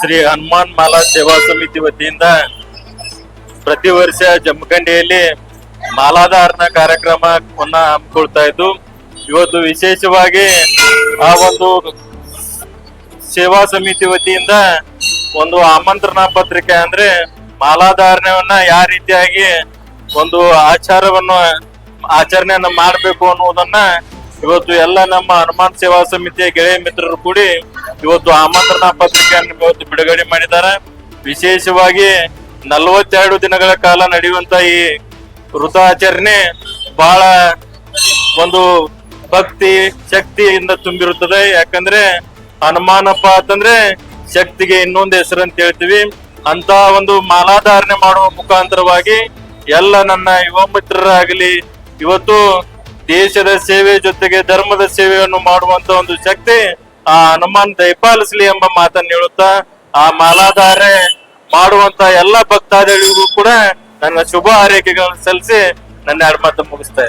ಶ್ರೀ ಹನುಮಾನ್ ಮಾಲಾ ಸೇವಾ ಸಮಿತಿ ವತಿಯಿಂದ ಪ್ರತಿ ವರ್ಷ ಜಮಖಂಡಿಯಲ್ಲಿ ಮಾಲಾಧಾರಣ ಕಾರ್ಯಕ್ರಮವನ್ನ ಹಮ್ಮಿಕೊಳ್ತಾ ಇದ್ದು, ಇವತ್ತು ವಿಶೇಷವಾಗಿ ಆ ಒಂದು ಸೇವಾ ಸಮಿತಿ ವತಿಯಿಂದ ಒಂದು ಆಮಂತ್ರಣ ಪತ್ರಿಕೆ ಅಂದ್ರೆ ಮಾಲಾಧಾರಣೆಯನ್ನ ಯಾವ ರೀತಿಯಾಗಿ ಒಂದು ಆಚಾರವನ್ನು ಆಚರಣೆಯನ್ನು ಮಾಡಬೇಕು ಅನ್ನುವುದನ್ನ ಇವತ್ತು ಎಲ್ಲ ನಮ್ಮ ಹನುಮಾನ್ ಸೇವಾ ಸಮಿತಿಯ ಗೆಳೆಯ ಮಿತ್ರರು ಕೂಡಿ ಇವತ್ತು ಆಮಂತ್ರಣ ಪತ್ರಿಕೆಯನ್ನು ಇವತ್ತು ಬಿಡುಗಡೆ ಮಾಡಿದ್ದಾರೆ. ವಿಶೇಷವಾಗಿ ನಲವತ್ತೆರಡು ದಿನಗಳ ಕಾಲ ನಡೆಯುವಂತ ಈ ವೃತಾಚರಣೆ ಬಹಳ ಒಂದು ಭಕ್ತಿ ಶಕ್ತಿಯಿಂದ ತುಂಬಿರುತ್ತದೆ. ಯಾಕಂದ್ರೆ ಹನುಮಾನಪ್ಪ ಅಂತಂದ್ರೆ ಶಕ್ತಿಗೆ ಇನ್ನೊಂದು ಹೆಸರು ಅಂತ ಹೇಳ್ತೀವಿ. ಅಂತ ಒಂದು ಮಾಲಾಧಾರಣೆ ಮಾಡುವ ಮುಖಾಂತರವಾಗಿ ಎಲ್ಲ ನನ್ನ ಯುವ ಮಿತ್ರರಾಗಲಿ, ಇವತ್ತು ದೇಶದ ಸೇವೆ ಜೊತೆಗೆ ಧರ್ಮದ ಸೇವೆಯನ್ನು ಮಾಡುವಂತ ಒಂದು ಶಕ್ತಿ, ಆ ಹನುಮಾನ್ ದಯಪಾಲಿಸಲಿ ಎಂಬ ಮಾತನ್ನು ಹೇಳುತ್ತಾ, ಆ, ಮಾಲಾಧಾರೆ ಮಾಡುವಂತ ಎಲ್ಲ ಭಕ್ತಾದಿಗಳಿಗೂ ಕೂಡ ನನ್ನ ಶುಭ ಹಾರೈಕೆಗಳನ್ನು ಸಲ್ಲಿಸಿ ನನ್ನ ಎರಡು ಮಾತು ಮುಗಿಸ್ತಾ